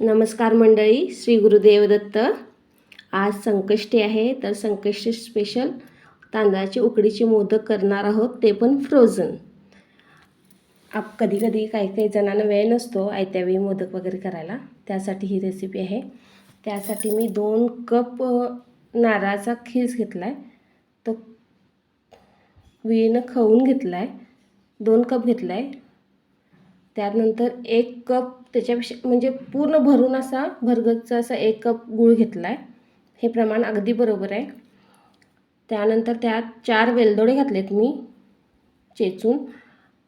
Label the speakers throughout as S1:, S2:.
S1: नमस्कार मंडळी श्री गुरुदेव दत्त आज संकष्टी आहे तर संकष्टी स्पेशल तांदळाची उकडीचे मोदक करणार आहोत ते पण फ्रोझन आप कधी कधी काही काही जणांना वेळ नसतो आयत्यावेळी मोदक वगैरे करायला त्यासाठी ही रेसिपी आहे. त्यासाठी मी दोन कप नारळाचा खीस घेतला आहे तो विळीनं खवून घेतला आहे दोन कप घेतला आहे त्यानंतर एक कप त्याच्यापेक्षा म्हणजे पूर्ण भरून असा भरगतचा असा एक कप गूळ घेतला आहे हे प्रमाण अगदी बरोबर आहे. त्यानंतर त्यात चार वेलदोडे घातलेत मी चेचून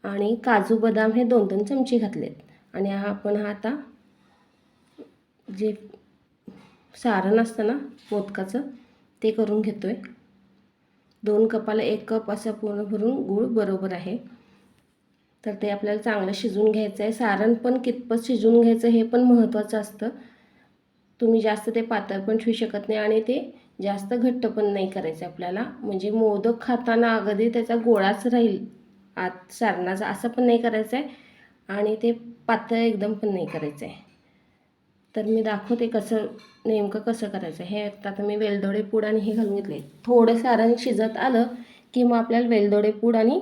S1: आणि काजू बदाम हे दोन दोन चमचे घातलेत. आणि हा आपण हा आता जे सारण असतं ना मोदकाचं ते करून घेतो आहे दोन कपाला एक कप असं पूर्ण भरून गूळ बरोबर आहे. तर ते आपल्याला चांगलं शिजून घ्यायचं आहे. सारण पण कितपत शिजून घ्यायचं हे पण महत्त्वाचं असतं. तुम्ही जास्त ते पातळ पण ठेवू शकत नाही आणि ते जास्त घट्ट पण नाही करायचं आपल्याला. म्हणजे मोदक खाताना अगदी त्याचा गोळाच राहील. आत सारणाचा असं पण नाही करायचं आहे आणि ते पातळ एकदम पण नाही करायचं आहे तर मी दाखवते कसं नेमकं कसं करायचं हे आता मी वेलदोडे पूड आणि हे घालून घेतले. थोडं सारण शिजत आलं की मग आपल्याला वेलदोडे पूड आणि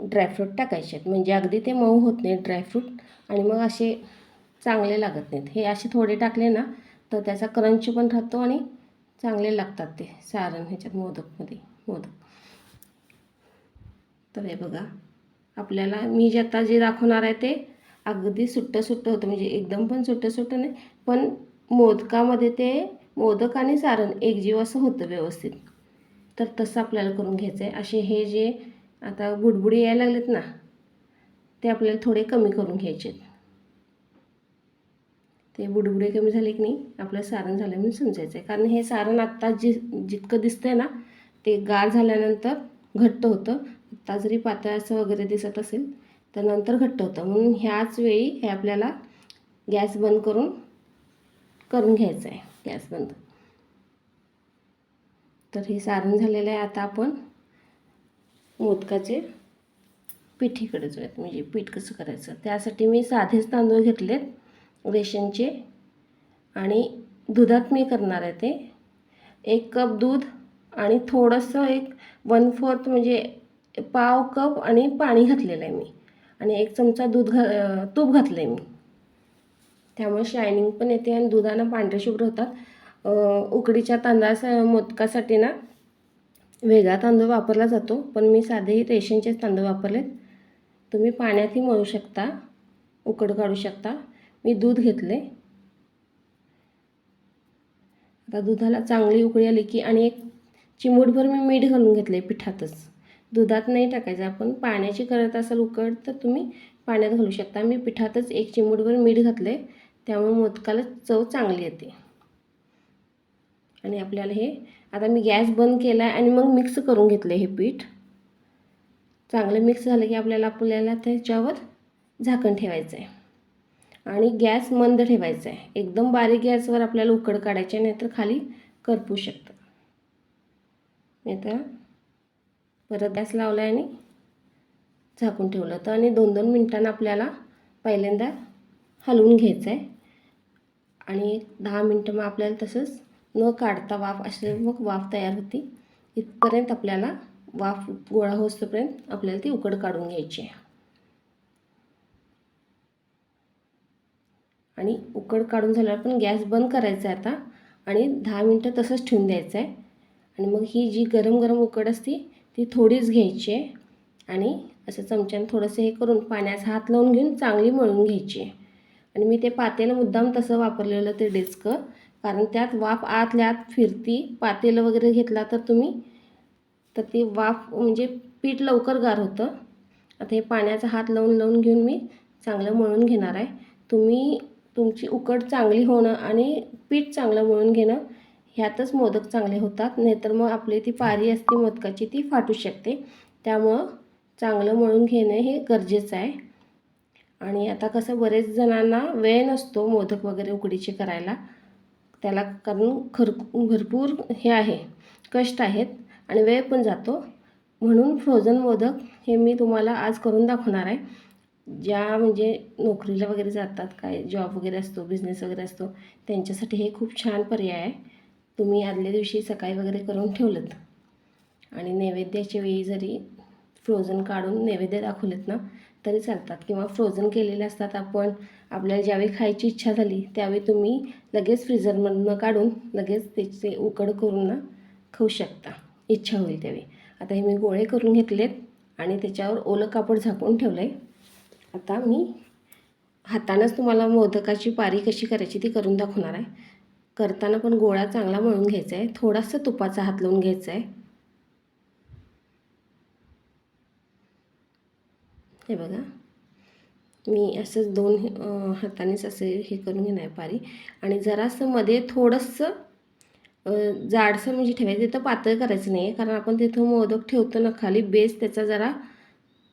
S1: ड्रायफ्रूट टाकायचे आहेत. म्हणजे अगदी ते मऊ होत नाही ड्रायफ्रूट आणि मग असे चांगले लागत नाहीत. हे असे थोडे टाकले ना तर त्याचा क्रंच पण राहतो आणि चांगले लागतात ते सारण ह्याच्यात मोदकमध्ये मोदक. तर हे बघा आपल्याला मी जे आता जे दाखवणार आहे ते अगदी सुट्टं सुट्टं होतं. म्हणजे एकदम पण सुट्टं सुट्टं नाही पण मोदकामध्ये ते मोदक आणि सारण एकजीव असं होतं व्यवस्थित. तर तसं आपल्याला करून घ्यायचं आहे असे हे जे आता बुडबुडे यायला लागलेत ना ते आपल्याला थोडे कमी करून घ्यायचे आहेत. ते बुडबुडे कमी झाले की नाही आपलं सारण झालं म्हणून समजायचं आहे कारण हे सारण आत्ता जि जितकं दिसतंय ना ते गार झाल्यानंतर घट्ट होतं. आत्ता जरी पातळ असं वगैरे दिसत असेल तर नंतर घट्ट होतं. म्हणून ह्याच वेळी हे आपल्याला गॅस बंद करून करून घ्यायचं आहे गॅस बंद. तर हे सारण झालेलं आहे. आता आपण मोदकाचे पिठीकडे जाऊयात. म्हणजे पीठ कसं करायचं? त्यासाठी मी साधेच तांदूळ घेतलेत रेशनचे. आणि दुधात मी करणार आहे ते. एक कप दूध आणि थोडंसं एक वन फोर्थ म्हणजे पाव कप आणि पाणी घातलेलं आहे मी. आणि एक चमचा दूध घा तूप घातलं आहे मी. त्यामुळे शायनिंग पण येते आणि दुधानं पांढरे शुभ्र होतात. उकडीच्या तांदळाचा मोदकासाठी ना वेगळा तांदूळ वापरला जातो पण मी साधे रेशनचेच तांदूळ वापरलेत. तुम्ही पाण्यातही मळू शकता उकड काढू शकता. मी दूध घेतले. आता दुधाला चांगली उकळी आली की आणि एक चिमूटभर मी मीठ घालून घेतले पिठातच. दुधात नाही टाकायचं आपण पाण्याची करत असाल उकड तर तुम्ही पाण्यात घालू शकता. मी पिठातच एक चिमूटभर मीठ घातले त्यामुळे मोदकाला चव चांगली येते. आणि आपल्याला हे आता मी गॅस बंद केला आहे आणि मग मिक्स करून घेतलं हे पीठ. चांगलं मिक्स झालं की आपल्याला आपल्याला त्याच्यावर झाकण ठेवायचं आहे आणि गॅस मंद ठेवायचा आहे एकदम बारीक गॅसवर आपल्याला उकड काढायची नाही तर खाली करपू शकतं. नाहीतर परत गॅस लावला आणि झाकून ठेवलं तर आणि दोन दोन मिनटांना आपल्याला पहिल्यांदा हलवून घ्यायचं आहे आणि एक दहा मिनटं मग आपल्याला तसंच न काढता वाफ असे मग वाफ तयार होती. इथपर्यंत आपल्याला वाफ गोळा होतपर्यंत आपल्याला ती उकड काढून घ्यायची आहे. आणि उकड काढून झाल्यावर पण गॅस बंद करायचा आहे आता. आणि दहा मिनटं तसंच ठेवून द्यायचं आहे. आणि मग ही जी गरम गरम उकड असते ती थोडीच घ्यायची आहे. आणि असं चमच्यानं थोडंसं हे करून पाण्याचा हात लावून घेऊन चांगली मळून घ्यायची आहे. आणि मी ते पातेलं मुद्दाम तसं वापरलेलं ते डेस्क कारण त्यात वाफ आतल्या आत फिरती पातेलं वगैरे घेतला तर तुम्ही तर ती वाफ म्हणजे पीठ लवकर गार होतं. आता हे पाण्याचा हात लावून लावून घेऊन मी चांगलं मळून घेणार आहे. तुम्ही तुमची उकड चांगली होणं आणि पीठ चांगलं मळून घेणं ह्यातच मोदक चांगले होतात. नाहीतर मग आपली ती पारी असते मोदकाची ती फाटू शकते. त्यामुळं चांगलं मळून घेणं हे गरजेचं आहे. आणि आता कसं बरेच जणांना वेळ नसतो मोदक वगैरे उकडीचे करायला. त्याला कारण खर भरपूर हे आहे कष्ट आहेत आणि वेळ पण जातो. म्हणून फ्रोझन मोदक हे मी तुम्हाला आज करून दाखवणार आहे. ज्या म्हणजे नोकरीला वगैरे जातात काय जॉब वगैरे असतो बिझनेस वगैरे असतो त्यांच्यासाठी हे खूप छान पर्याय आहे. तुम्ही आदल्या दिवशी सकाळी वगैरे करून ठेवलं आणि नैवेद्याच्या वेळी जरी फ्रोझन काढून नैवेद्य दाखवलेत ना तरी चालतात किंवा फ्रोझन केलेले असतात. आपण आपल्याला ज्यावेळी खायची इच्छा झाली त्यावेळी तुम्ही लगेच फ्रीझरमधनं काढून लगेच त्याचे उकड करून ना खाऊ शकता. इच्छा होईल त्यावेळी. आता हे मी गोळे करून घेतलेत आणि त्याच्यावर ओलं कापड झाकून ठेवलं आहे आता मी हातानंच तुम्हाला मोदकाची पारी कशी करायची ती करून दाखवणार आहे. करताना पण गोळा चांगला मळून घ्यायचा आहे. थोडासा तुपाचा हात लावून घ्यायचा आहे. हे बघा. मी असंच दोन हातानेच असे हे करून घेणार आहे पारी. आणि जरासं मध्ये थोडंसं जाडसं म्हणजे ठेवायचं. तिथं पातळ करायचं नाही आहे कारण आपण तिथं मोदक ठेवतो ना खाली बेस त्याचा जरा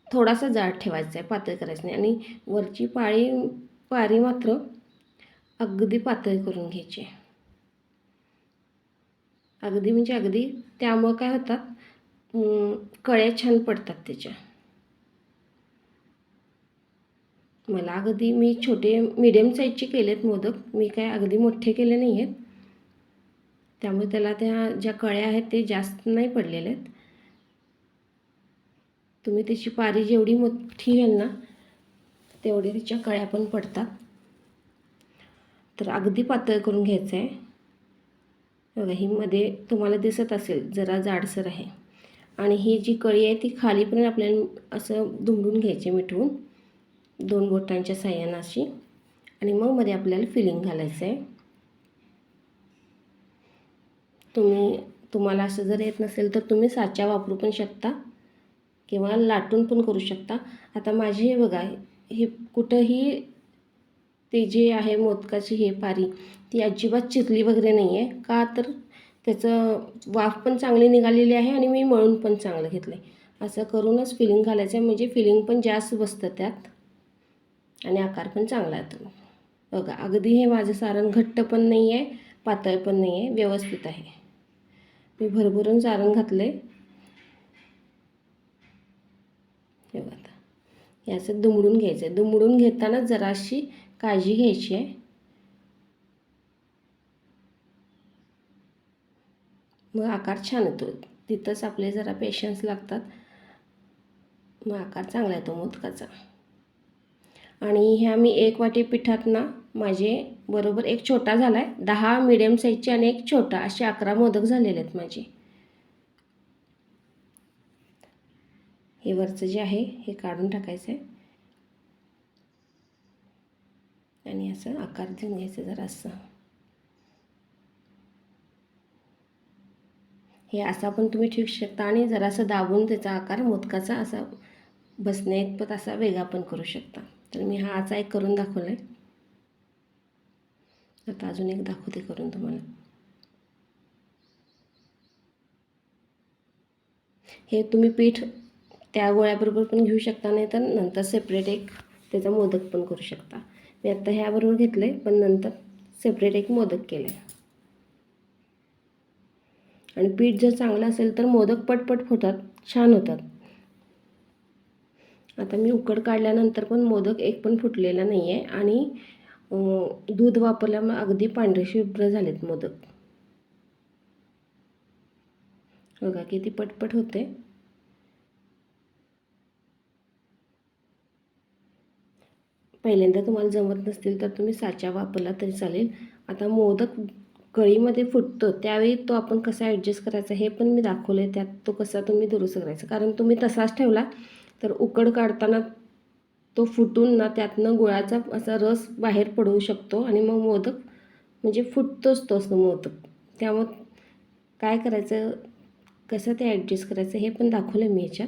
S1: थोडासा जाड ठेवायचा आहे. पातळ करायचं नाही. आणि वरची पाळी पारी मात्र अगदी पातळ करून घ्यायची आहे. अगदी म्हणजे अगदी. त्यामुळं काय होतात? कळ्या छान पडतात त्याच्या. मला अगदी मी छोटे मिडियम साईजचे केलेत मोदक. मी काय अगदी मोठे केले नाही आहेत त्यामुळे त्याला त्या ज्या कळ्या आहेत ते जास्त नाही पडलेले आहेत तुम्ही त्याची पारी जेवढी मोठी घ्याल ना तेवढे त्याच्या कळ्या पण पडतात. तर अगदी पातळ करून घ्यायचं आहे बघा ही मध्ये तुम्हाला दिसत असेल जरा जाडसर आहे. आणि ही जी कळी आहे ती खालीपर्यंत आपल्याला असं दुमडून घ्यायची मिठवून. दोन बोटांच्या साह्यानं अशी आणि मग मध्ये आपल्याला फिलिंग घालायचं आहे तुम्ही तुम्हाला असं जर येत नसेल तर तुम्ही साचा वापरू पण शकता. किंवा लाटून पण करू शकता. आता माझी हे बघा हे कुठंही ते जे आहे मोदकाची हे पारी ती अजिबात चिरली वगैरे नाही आहे का तर त्याचं वाफ पण चांगली निघालेली आहे आणि मी मळून पण चांगलं घेतलं आहे असं करूनच फिलिंग घालायचं आहे म्हणजे फिलिंग पण जास्त बसतं त्यात. आणि आकार पण चांगला येतो. बघा अगदी हे माझं सारण घट्ट पण नाही आहे पातळ पण नाही आहे व्यवस्थित आहे. मी भरभरून सारण घातलं आहे हे बघा आता असं दुमडून घ्यायचं आहे दुमडून घेताना जराशी काळजी घ्यायची आहे. मग आकार छान येतो. तिथंच आपले जरा पेशन्स लागतात. मग आकार चांगला येतो मोदकाचा. आणि ह्या मी एक वाटी पिठातनं माझे बरोबर एक छोटा झाला आहे दहा मिडियम साईजचे आणि एक छोटा असे अकरा मोदक झालेले आहेत माझे. हे वरचं जे आहे हे काढून टाकायचं आहे आणि असं आकार देऊन घ्यायचं जरा असं हे असा पण तुम्ही ठेवू शकता आणि जरासं दाबून त्याचा आकार मोदकाचा असा बसण्या इतपत असा वेगळा पण करू शकता. तर मी हा असा एक करून दाखवला आहे आता अजून एक दाखवते करून तुम्हाला. हे तुम्ही पीठ त्या गोळ्याबरोबर पण घेऊ शकता नाही तर नंतर सेपरेट एक त्याचा मोदक पण करू शकता. मी आत्ता ह्याबरोबर घेतलं आहे पण नंतर सेपरेट एक मोदक केलं आहे आणि पीठ जर चांगलं असेल तर मोदक पटपट होतात छान होतात. आता मी उकड काढल्यानंतर पण मोदक एक पण फुटलेला नाही आहे आणि दूध वापरल्यामुळे अगदी पांढरे शुभ्र झालेत मोदक. बघा किती पटपट होते. पहिल्यांदा तुम्हाला जमत नसतील तर तुम्ही साचा वापरला तरी चालेल. आता मोदक कळीमध्ये फुटतो त्यावेळी तो आपण कसा ॲडजस्ट करायचा हे पण मी दाखवलं आहे त्यात तो कसा तुम्ही दुरुस्त करायचा. कारण तुम्ही तसाच ठेवला तर उकड काढताना तो फुटून ना त्यातनं गुळाचा असा रस बाहेर पडवू शकतो आणि मग मोदक म्हणजे फुटतोच तोच असं मोदक. त्यामुळं काय करायचं कसं ते ॲडजस्ट करायचं हे पण दाखवलं मी याच्यात.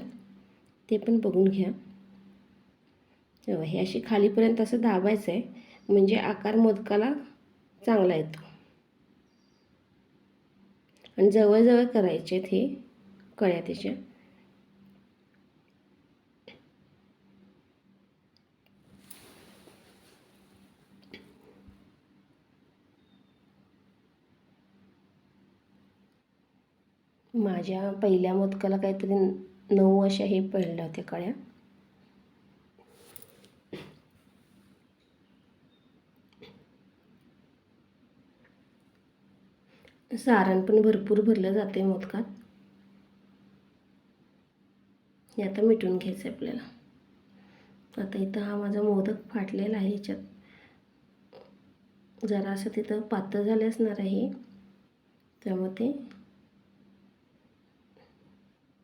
S1: ते पण बघून घ्या. तेव्हा हे अशी खालीपर्यंत असं दाबायचं आहे म्हणजे आकार मोदकाला चांगला येतो. आणि जवळजवळ करायचे आहेत हे कळ्या त्याच्या. माझ्या पहिल्या मोदकाला काहीतरी नऊ अशा हे पडल्या होत्या कळ्या. सारण पण भरपूर भरलं जाते मोदकात. हे आता मिटून घ्यायचं आहे आपल्याला. आता इथं हा माझा मोदक फाटलेला आहे याच्यात. जरा असं तिथं पातळ झाले असणार आहे. त्यामुळे ते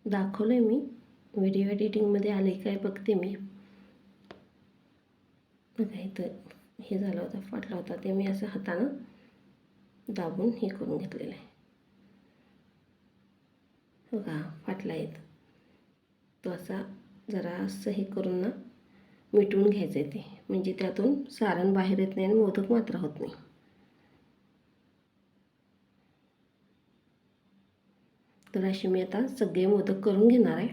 S1: दाखवलं आहे मी व्हिडिओ एडिटिंगमध्ये आले काय बघते मी. बघा इथं हे झालं होतं फाटला होता. ते मी असं हातानं दाबून हे करून घेतलेलं आहे. बघा फाटला येत तो असा जरा असं हे करून ना मिटवून घ्यायचं आहे ते. म्हणजे त्यातून सारण बाहेर येत नाही आणि मोदक मात्र होत नाही. तर असे मी आता सगळे मोदक करून घेणार आहे.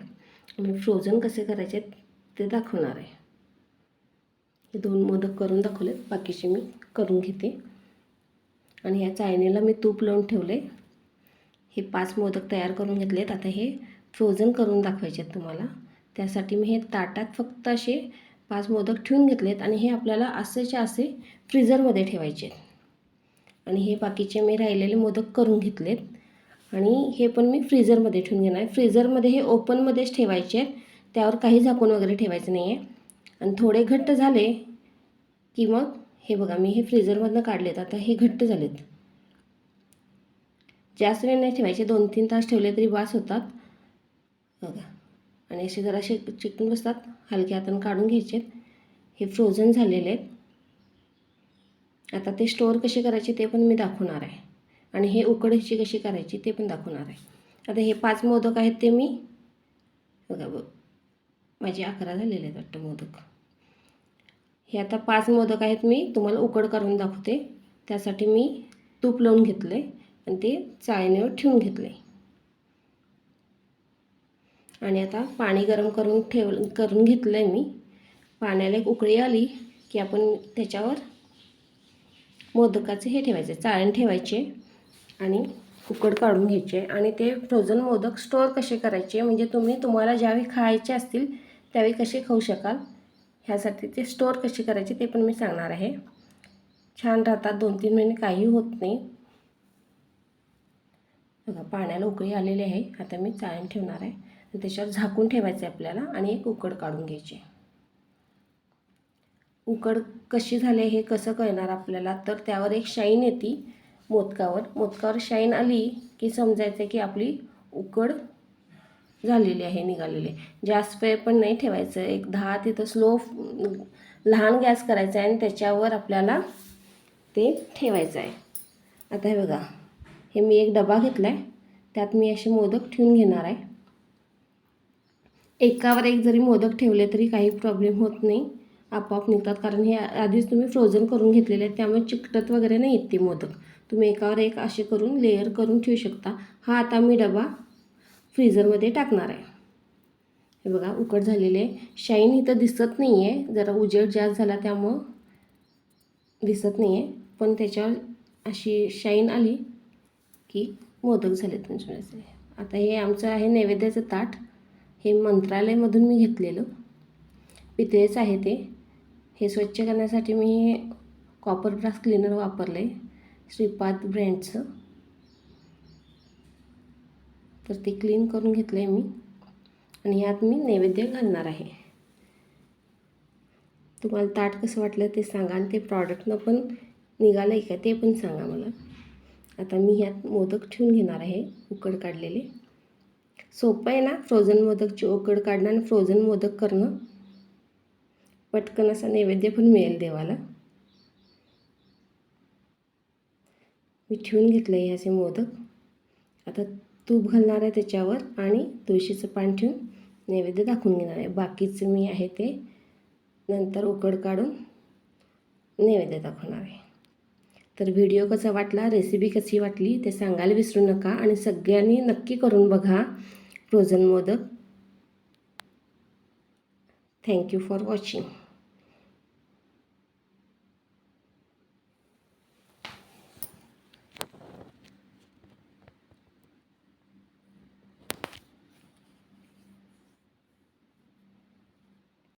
S1: आणि फ्रोझन कसे करायचे ते दाखवणार आहे. हे दोन मोदक करून दाखवले बाकीचे मी करून घेते. आणि ह्या चाळणीला मी तूप लावून ठेवले. हे पाच मोदक तयार करून घेतलेत. आता हे फ्रोझन करून दाखवायचे आहेत तुम्हाला. त्यासाठी मी हे ताटात फक्त असे पाच मोदक ठेवून घेतलेत. आणि हे आपल्याला असेचे असे फ्रीझरमध्ये ठेवायचे आहेत. आणि हे बाकीचे मी राहिलेले मोदक करून घेतलेत. आणि हे पण मी फ्रीजरमध्ये ठेवून घेणार आहे. फ्रीजरमध्ये हे ओपनमध्येच ठेवायचे आहेत. त्यावर काही झाकून वगैरे ठेवायचं नाही आहे आणि थोडे घट्ट झाले की मग हे बघा मी हे फ्रीजरमधनं काढलेत. आता हे घट्ट झालेत. जास्त वेळ नाही ठेवायचे. दोन तीन तास ठेवले तरी वास होतात. बघा. आणि असे जरासे चिकटून बसतात. हलक्या हातानं काढून घ्यायचे हे फ्रोझन झालेले आहेत. आता ते स्टोअर कसे करायचे ते पण मी दाखवणार आहे. आणि हे उकडीची कशी करायची ते पण दाखवणार आहे. आता हे पाच मोदक आहेत ते मी बघा बघ माझे अकरा झालेले आहेत वाटतं मोदक. हे आता पाच मोदक आहेत मी तुम्हाला उकड करून दाखवते. त्यासाठी मी तूप लावून घेतलं आहे आणि ते चाळणीवर ठेवून घेतले. आणि आता पाणी गरम करून ठेव करून घेतलं आहे मी. पाण्याला एक उकळी आली की आपण त्याच्यावर मोदकाचे हे ठेवायचे चाळण ठेवायचे. आणि उकड काढून घ्यायचे. आणि ते फ्रोझन मोदक स्टोअर कसे करायचे? म्हणजे तुम्ही तुम्हाला ज्यावेळी खायचे असतील त्यावेळी कसे खाऊ शकाल? ह्यासाठी ते स्टोअर कसे करायचे ते पण मी सांगणार आहे. छान राहतात. दोन तीन महिने काही होत नाही. बघा पाण्याला उकळी आलेली आहे. आता मी चाळण ठेवणार आहे. त्याच्यावर झाकून ठेवायचे आपल्याला आणि एक उकड काढून घ्यायची. उकड कशी झाली हे कसं कळणार आपल्याला? तर त्यावर एक शाईन येते. मोदकावर. मोदकावर शाईन आली की समजायचं की आपली उकड झालेली आहे निघालेली जास्त वेळ पण नाही ठेवायचं. एक दहा तिथं स्लो लहान गॅस करायचा आहे आणि त्याच्यावर आपल्याला ते ठेवायचं आहे. आता हे बघा हे मी एक डबा घेतला आहे त्यात मी असे मोदक ठेवून घेणार आहे. एकावर एक जरी मोदक ठेवले तरी काही प्रॉब्लेम होत नाही. आपोआप निघतात. कारण हे आधीच तुम्ही फ्रोझन करून घेतलेले आहेत. त्यामुळे चिकटत वगैरे नाही येत ते मोदक. तुम्ही एकावर एक असे करून लेअर करून ठेवू शकता. हा आता मी डबा फ्रीझरमध्ये टाकणार आहे. हे बघा उकड झालेले शाईन इथं दिसत नाही आहे जरा उजेड जास्त झाला त्यामुळं दिसत नाही आहे पण त्याच्यावर अशी शाईन आली की मोदक झालेत म्हणजे आता हे आमचं आहे नैवेद्याचं ताट. हे मंत्रालयमधून मी घेतलेलं. पितळेच आहे ते. हे स्वच्छ करण्यासाठी मी कॉपर ब्रास क्लीनर वापरलं आहे श्रीपाद ब्रँडचं. तर ते क्लीन करून घेतलं आहे मी. आणि यात मी नैवेद्य घालणार आहे. तुम्हाला ताट कसं वाटलं ते सांगा आणि ते प्रॉडक्टनं पण निघालं आहे का ते पण सांगा मला. आता मी ह्यात मोदक ठेवून घेणार आहे उकड काढलेले. सोपं आहे ना फ्रोझन मोदकची उकड काढणं आणि फ्रोझन मोदक करणं. पटकन असा नैवेद्य पण मिळेल देवाला. मी ठेवून घेतलं आहे असे मोदक. आता तूप घालणार आहे त्याच्यावर आणि तुळशीचं पान ठेवून नैवेद्य दाखवून घेणार आहे. बाकीचं मी आहे ते नंतर उकड काढून नैवेद्य दाखवणार आहे. तर व्हिडिओ कसा वाटला रेसिपी कशी वाटली ते सांगायला विसरू नका आणि सगळ्यांनी नक्की करून बघा frozen modak. Thank you for watching